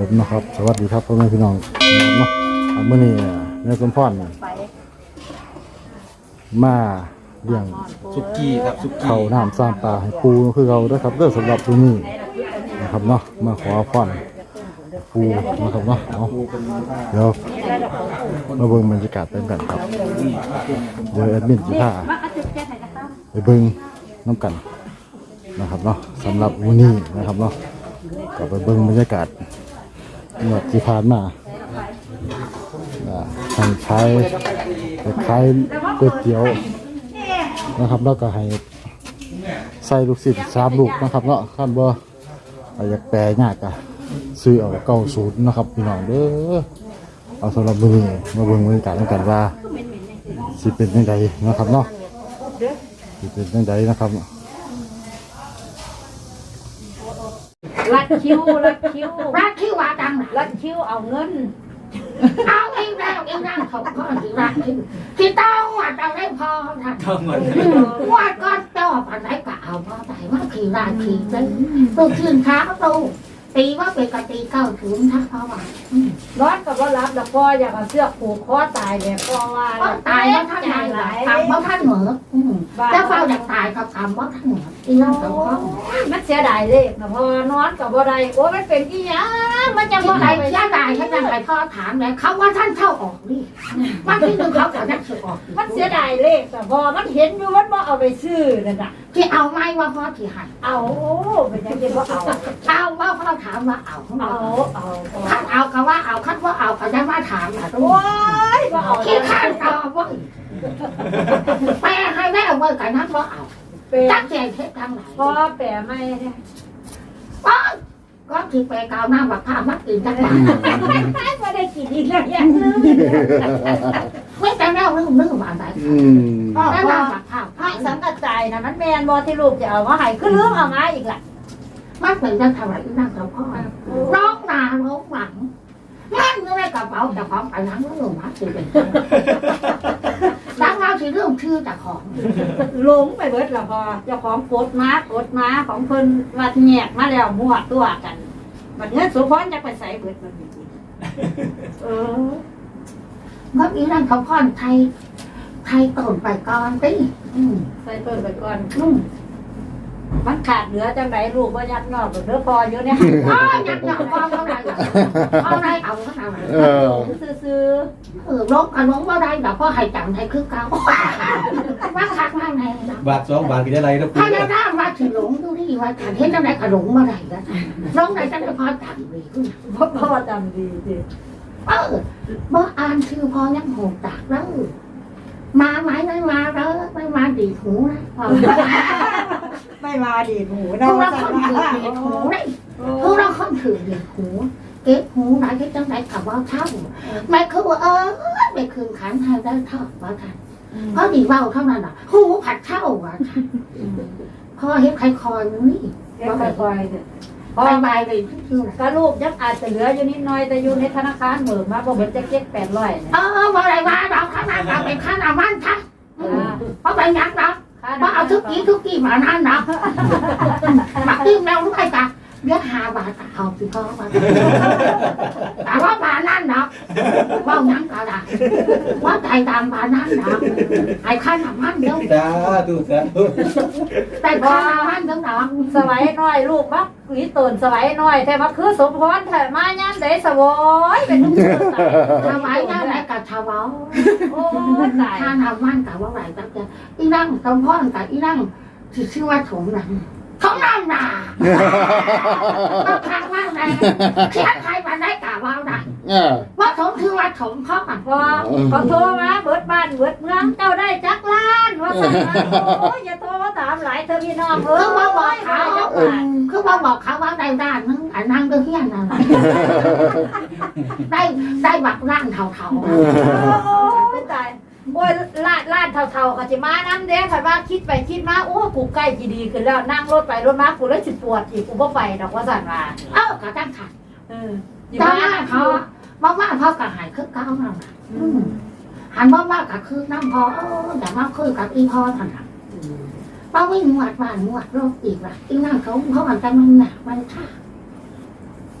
ผมนะครับ สวัสดีครับพ่อแม่พี่น้องเนาะเอามื่อนี้แม่สมพรมาเลี้ยงสุกี้ครับสุกี้เขาวน้ำสร้างปลาให้ปูคือเราด้วยครับเรื่องสำหรับที่นี่นะครับเนาะมาขอพรปูนะครับเนาะเอาเดี๋ยวมาเบิ่งบรรยากาศเป็นกันครับเดี๋ยวแอดมินจิพาไปเบิ่งน้ำกันนะครับเนาะสำหรับวันนี้นะครับเนาะก็ไปเบิ่งบรรยากาศ เมื่อที่ผ่านมาอ่าทางขายขายก๋วยเตี๋ยวนะครับแล้วก็ให้ใส่ลูกศิษย์สามลูกนะครับเนาะขั้นบ่อยากแปลยากอะซื้อเอาเก้าศูนย์นะครับพี่น้องเด้อเอาสำหรับมือนี้มาเบิ่งบรรยากาศกันว่าสิเป็นยังไงนะครับเนาะสิเป็นยังไงนะครับ รัดคิ้วรัดคิ้วรักที่ว่าดังรัดคิ้วเอาเงิน เอาเองแล้วเองนั่งเขาก็ที่รักที่ที่เต้าว่าจะได้พอท่านเข้าเงินว่าก็เจ้าปันไหนก็เอาพอใจว่าขี่ราขี่ได้ตัวชื่นเช้าตู ตีว่าเป็นกตีเก้าถึงทักเพราะว่าร้อนกับว่ารับแล้วพ่ออยากเอาเสื้อผูกคอตายเนี่ยพ่อว่าก็ตายว่าท่านไหนทำว่าท่านเหมือเจ้าเฝ้าอยากตายก็ทำว่าท่านเหมือที่นั่งเขาก็มันเสียดายเลขนะพ่อนอนกับบ่ได้โอ้ยมันเป็นกี่ยังมันจะเมื่บ่อไหรได้เสียดายท่านยังไงพ่อถามเลยเขาว่าท่านเข้าออกนี่ ว่าที่นึงเขาจะนักสือออกมันเสียดายเลขแต่พอมันเห็นอยู่มันบ่เอาไปซื้อนั่นน่ะที่เอาไม่ว่าพ่อที่หันเอาโอ้เป็นยังไงบ่เอาเอาว่าพ่อถามว่าเอาเอาเอาพ่อคัดเอาก็ว่าเอาคัดว่าเอาก็จะมาถามอะโอ้ยบ่เอาขี้ข้านตอบว่าแปลให้ได้เอาเมื่อกันนั้นว่าเอาแปลตั้งใจเทศทางไหนพ่อแปลไม่เนี่ยก็ ก็ที่แปลกาวหน้าบักผ้ามัดกินจังหวะบ่ได้กินอีกแล้วอย่างนึงไม่แต่แนวนึกนึกมาไหนอืมพ่อแน่พ่นออนบักผ้าพระสังกัดใจนะมันแมนบอที่ลูกจะเอามาให้คือลืมเอามาอีกล่ะมันเป็นเรื่องทำอะไรนั่งกับพ่อร้องนาร้องหลังมันอยู่ในกระเป๋าแต่ของไปนั่งแล้วหนูมาสิเป็นดังเรา สิเรื่องชื่อแต่ของหลงไปเบิดละพอเจ้าของกดมากดมาของเพิ่นวัดแยกมาแล้วมั่วตัวกันบัดเงินสุพรจะไปใส่เบิดมันจริงๆเออเมื่อกี้นั่นเขาพ่อนไทยไทยต้นไปก่อนติอืมใส่เพิ่นไปก่อนอืม มันขาดเหลือจังไดลูกว่ายัดนอกเด้อพออยู่เนี่ยอ๋ออยากอยากฟังเท่าไหร่เอาได้เอาเท่าไหร่เออซื้อเออลงกับลงว่าได้แต่พ่อให้จำให้คือเก่าว่าคักมากไงบาทสองบาทกินอะไรนะถ้าปูจะได้ว่าถึงหลงดูนี่ว่าฉันเห็นจังไหนก็หลงมาได้แล้วลงไหนจังได้พอจำเลยขึ้นๆพ่อพ่อจำดีสิเออเมื่ออ่านชื่อพอยังโหดจากแล้วมาไหมไม่มาเด้อไม่มาดีดหูนะพอ ไม่มาดีหมูพเนาะวกเราคนถือดีดหูนะพวกเราคนถือดีดหูเก็บหูไหนที่จังไหนกับว่าเท่าไม่คือว่าเออไม่คืนขันให้ได้เท่าว่าท่านเพราะดีเว่าเท่านั้นอะหูผัดเท่าว่าท่านพอเห็นใครคอยนี่เก็บค่อยๆเนี่ยบายบายเลยที่ไหนก็ลูกยังอาจจะเหลืออยู่นิดหน่อยแต่อยู่ในธนาคารเหมือนมาบ่เหมือนจะเก็บแปดร้อยเนี่ยเออบ่ได้ว่าเราข้างหน้าเราเป็นข้ารามันค่ะเพราะเป็นยักษ์เรา เพราะเอาทุกกี้ทุกกี้มานั่นนะมาติ้มแล้วรู้ไหมจ๊ะเรียกหาบาทเอาสิพ่อมาแต่ว่าบานั่นเนาะ ว่ายังก็ได้ว่าใจตามบานั่นเนาะไอ้ข้ารามันเดี๋ยวจ้าดูจ้าแต่ข้ารามันเดี๋ยวเนาะสวัยน้อยลูกมักหลีตนสวัยน้อยแต่มาคือสมพรแต่มาย่านใดสวอยเป็นทุกคนถวายยังไงกับถวายโอ้ตายข้ารามันกับว่าไหนตั้งแต่อีนั่งสมพ่อกับอีนั่งที่ชื่อว่าถงนังเขานั่งน่ะก็ทางว่าไงเขียนไทยมาได้กล่าวว่าได้ เออว่าถมคือว่าถมพ่อกันพอเขาโทรมาเบิดบ้านเบิดเมืองเจ้าได้จักล้านว่าสั่งมาโอ้ยอย่าโทรมาถามหลายเธอพี่น้องเอ้คือว่าบอกยเขาหาจักเออบาทคือว่าบอกเขาว่าได้ด้านนึงอันนั่งก็เฮี้ยนนั่นแหละได้ได้บักร่างเท่าโอ้ยตายโอ้ยลาดลาดเท่าๆเขาจะมาน้ำเด้คันว่าคิดไปคิดมาโอ้กูใกล้จีดีขึ้นแล้วนั่งรถไปรถมากูเลยสิปวดอีกกูบ่ไปดอกว่าสั่นว่าๆเออก็ตั้งขันเอออยู่ตาบ้านมาเขา เขาบอกว่าพ่อก็หายคือเก้านั่นแหละอืมหันบอกว่าก็คือน้ำพอเออแต่ว่าคุยกับอีพ่อท่านน่ะป้าวิ่งหวดบ้านหวดโรคอีกละอีนั่งเขาเขาอาจจะมันหนักมันท่า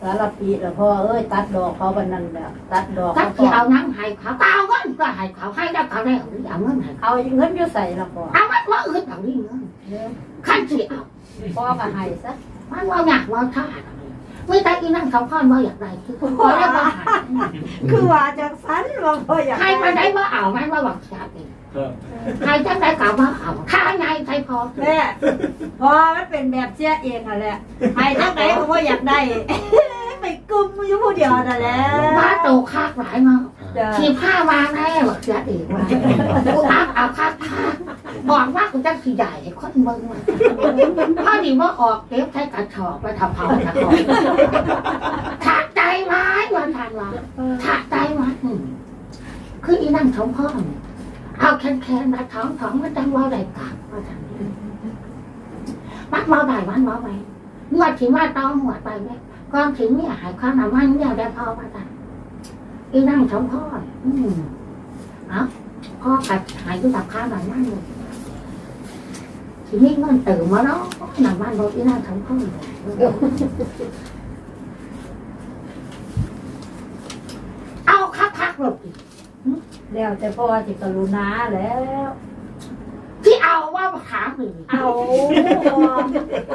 สารปีแล้วพ่อเอ้ยตัดดอกเขาบันนั้นแล้วตัดดอกถ้าเขาที่เอาน้ำให้เขาก็เอาเงินก็ให้เขาให้แล้วเขาได้เอาหรือเอาเงินให้เขาเอาเงินอยู่ใส่ละพ่อเอามันว่าอื่นเอาดิเงินขั้นที่เอาพ่อก็ให้ซะมันว่าอยากว่าท่า ไม่ได้อีนั่งเขาพ่อนว่าอยากได้คือคนก็ได้ว่าคือว่าจังสันว่าพ่ออยากใครมาได้ว่าเอามันว่าหวังชาติ ครับใครจะได้กล่าวว่าเอาข้าไงใครพอแม่พอมันเป็นแบบเสียเองอะแหละให้จังไหนผมว่าอยากได้ ไปกลุ่มอยู่ผู้เดียวนั่นแหละบ้าโตคากหลายมาจ้ะ ทีผ้าวางแน่หวังชาติว่ากูอักเอาคากคากบอกว่ากูจะขี้ใหญ่คนเมืองมาถ้าดีว่าออกเก็บใช้กระชอกไปทำเผากระชอกถากใจร้วันทานว่าถากใจไมาอืมคืออีนั่งท้องพ่อเนี่ยเอาแคนแคนมาท้องท้องมันจังว่าอะไรกากว่าทางมัดเมาได้มันเมาไปงวดถึงว่าต้องหมดไปเนี่ยก่อนถึงเนี่ยหายความหนามันเนี่ยได้พอมาจ้ะ อีนั่งท้องพ่ออืมเอาพ่อกัดหายด้วยกับข้าวหนังมันเลยทีนี้มันตื่นมาแล้วหนังมันบอกอีนั่งท้องพ่อเอาคักๆหลบอีกแล้วแต่พ่อจิกรุณาแล้ว ที่เอาว่าถามหนึ่งเอาพ่อ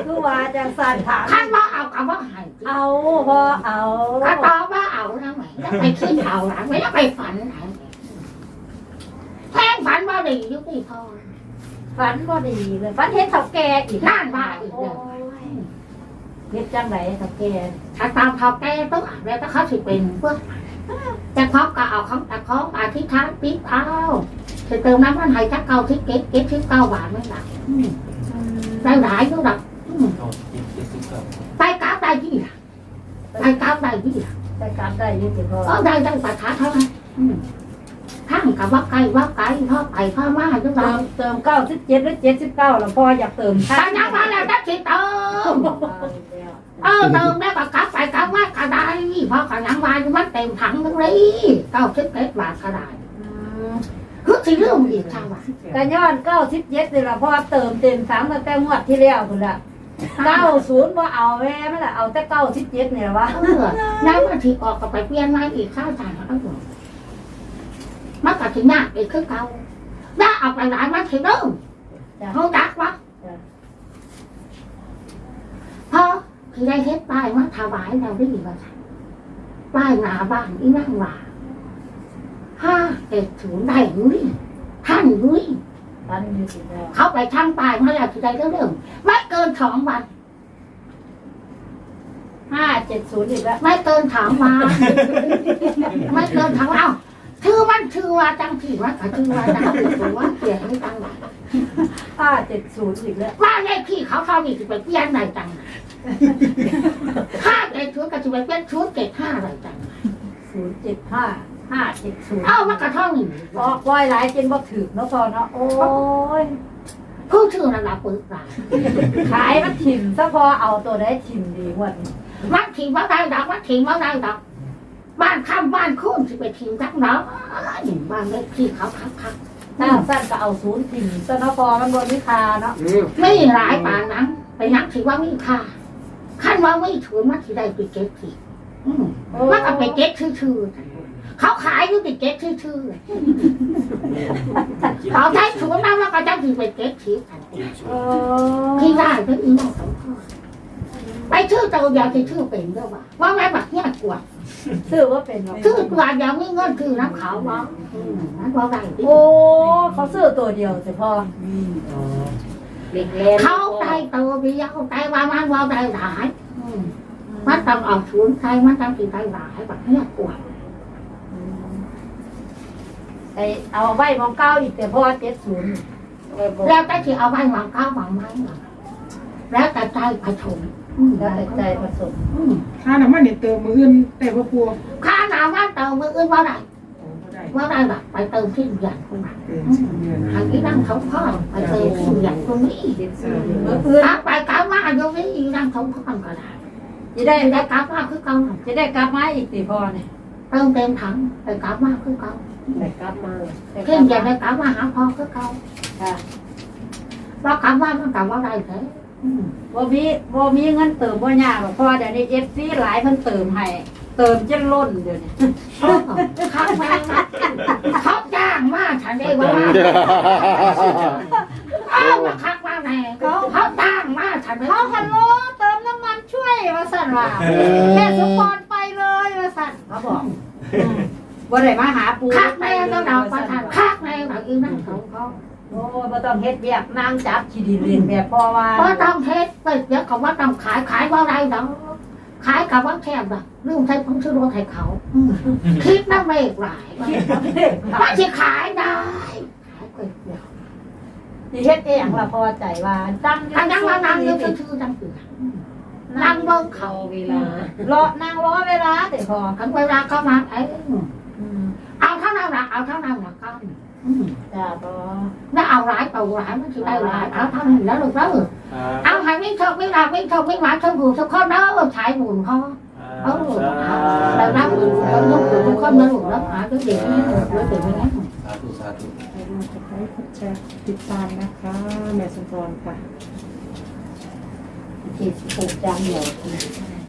คือว่าจังสันถามท่านว่าเอากับว่าใหายเอาพ่อเอาถ้าตอบว่าเอา แล้วไหมแล้วไปขึ้นเอาหลังไม่แล้วไปฝันไหนแทงฝันว่าดีอยุติพอฝันก็ดีเลยฝันเห็นเฒ่าแก่อีกนั่นว่าอีกโอ้เดียวยเฮ็ดจังไหนเฒ่าแก่ถ้าตามเขาแก้ต้องอ่านแล้วถ้าเขาสิเป็นเพื่อแต่เขาก็เอาของแต่ของอธิษฐานปิดเอาจะเติมน้ำมันให้ถ้าเก่าที่เก็บเก็บที่เก่าหวานไม่หลับอืมได้หลายอยู่หรอกอืมเอาเจ็ดเจ็ดสิบเก้าไปกราบได้ยี่ล่ะไปกราบได้ยี่ล่ะ ไปกลับได้อยี่สิพ่อเออได้ได้ประทัดเท่านั้นอืมทั้งกับว่าไกลว่าไกลพ่อไปพ่อมาจังเติเรามเติมเก้าสิบเจ็ดหรือเจ็ดสิบเก้าแล้วพ่ออยากเติมแต่ยังมาแล้วจะสิเติม เออเติมได้ก็กลับไปกลับมากระไดเพราะขยังวายมันเต็มถังทั้งนี้เก้าสิบเอ็ดบาทกระไดคือสิเรื่องอีกชาวบ้านกระย้อนเก้าสิบเจ็ดนี่ละพ่อเติมเต็มถังตั้งแต่งวดที่แล้วคุณละ เก้าศูนย์ว่าเอาแม่ไม่ละเอาแต่เก้าสิบเจ็ดเนี่ยละวะเออแล้วมันที่ออกก็ไปเปลี่ยนมาอีกข้าวจานเอาอยู่มันก็ถึงยากอีกคือเก่าได้เอาไปหลายมันถึงเริ่มเขาดักวะพอที่ได้เฮ็ดป้ายมาถวายเราได้ยินว่าป้ายหนาบ้านอีนั่งว่าห้าเจ็ดศูนย์ได้หรือท่านหรือ ตันอยู่สิพ่อเขาไปทำป้ายมาแล้วที่ได้เรื่องไม่เกินสองวันห้าเจ็ดศูนย์อีกแล้วไม่เกินสองวันไม่เกินสองวันเอ้าชื่อมันชื่อว่าจังผีว่าก็ชื่อว่าจังผีตัวว่าเปลี่ยนให้จังหวะห้าเจ็ดศูนย์อีกแล้วว่าเลขที่เขาเขามีสิไปเปลี่ยนไหนจังห้าเจ็ดชุดก็จะไปเปลี่ยนชุดเจ็ดห้าอะไรจังศูนย์เจ็ดห้า ห้าเจ็ดศูนย์เอ้ามันกระท่องหนึ่งออกไว้หลายจนบ่ถึกเนาะพ่อเนาะโอ้ยผู้ชื่อระดับปึกหลายขายมันถิ่มซะพอเอาตัวได้ถิ่มดีกว่านี้มันถิ่มว่าได้ดอกมันถิ่มว่าได้ดอกบ้านข้ามบ้านคุ้นสิไปถิ่มจังเนาะนี่บ้านเลขที่เขาคักคักถ้าสั้นก็เอาศูนย์ถิ่มซะเนาะพอมันบนวิคาเนาะไม่หลายป่านนั้นไปนักถือว่ามีค่าขั้นว่าไม่ถือมันถือได้ไปเก็บสิอืมมันก็ไปเก็บชื่อๆ เขาขายอยู่ไปเก็บชื่อๆเขาใช้ถุงน้ำแล้วก็จะถือไปเก็บสิกันเออพี่ได้เป็นอีน้องสองพ่อไปชื่อตัวเดียวจะชื่อเป็นด้วยว่าว่าแม่บักเนี่ยกวดซื้อว่าเป็นเนาะชื่อกวดยังไม่เงินคือน้ำขาววะอืมนั่นว่าไรดิโอ้เขาซื้อตัวเดียวสิพ่อเด็กเล่นเขาได้ตัวเดียวได้ว่ามันว่าได้หลายอืมมันต้องเอาศูนย์ใครมันต้องถือได้หลายบักเนี่ยกวด ไอเอาไว้มองเก้าอีกแต่พ่อเจ็ดศูนย์แล้วแต่ที่เอาไว้วางก้าววางไม้วางแล้วแต่ใจผสมอืมแล้วแต่ใจผสมอืมค่าน้ำมันเนี่ยเติมมืออื่นแต่ว่าปัวข้าหนาว่าเติมมืออื่นว่าไรบ่ได้ว่าไรแบบไปเติมที่อย่างคนนั้นเติมสิเงินทางที่นั่งเขาพ่อไปเติมที่อย่างคนนี้เมื่อคืนกลับไปกลับมาอยู่นี่อีนั่งเขาพ่อก็ได้จะได้ได้กลับมาคือเก่าจะได้กลับมาอีกสิพ่อเนี่ย เติมเต็มถังไปกลับมาคือเก่าแต่กลับมาได้กเข่ลังบอย่ามาได้กลับมาหาพ่อคือเก่าค่ะว่ากลับมามันกลับว่าไรเถอะคอืมบ่มีบ่มีเงินเติมบ่ยากหรอกเพราะว่าเดี๋ยวนี้ FC หลายเพิ่นเติมให้ เติมจนล้นเดี๋ยวนี้เขาแพงนะเขาจ้างมากฉันได้ว่าเอามาคักมาแน่เขาเขาจ้างมากฉันได้เขาคันโลเติมน้ำมันช่วยว่าสั่นว่าแม่สมพรไปเลยว่าสั่นเขาบอกอืม บ่ได้มาหาปูคักแม่ก็ดอกประทานคักแม่ดอกอีนั่งเขาเขาโอ้บ่ต้องเฮ็ดเวียกนางจับขี้ดินเรียนแบบพ่อว่าเพราะต้องเฮ็ดไปเดี๋ยวเขาว่าต้องขายขายว่าไรดอกขายกับว่าแคบดอกลืมใช้ผงชูรสให้เขาอืมคิดน้ำเมฆหลายว่าจะขายได้ขายก๋วยเตี๋ยวสิเฮ็ดเองล่ะพอใจว่าตั้งอันนั้นว่านั่งอยืนชื่อๆจังเสือ นั่งเบิ่งเขาเอาเวลารอนางรอเวลาแต่พอกันเวลาเขามาเอ้ยอืมเอาเท่านั้นละเอาเท่านั้นละก็อืมจ้าพอแล้วเอาหลายเป่าหลายมันคือได้หลายเอาเท่านี้แล้วลูกเด้อเอาให้วิ่งเถอะวิ่งหลักวิ่งเถอะวิ่งหลักเถอะบุญทุกคนเด้อฉายบุญเขาเอาลูกเอาแล้วรับบุญเขายกบุญทุกคนนะลูกรับหาด้วยเด็กนี่ด้วยเด็กนี่นะสาธุสาธุไปดูกดไลค์กดแชร์ติดตามนะคะแม่สมพรค่ะ ที่ปลูกจางเดียวค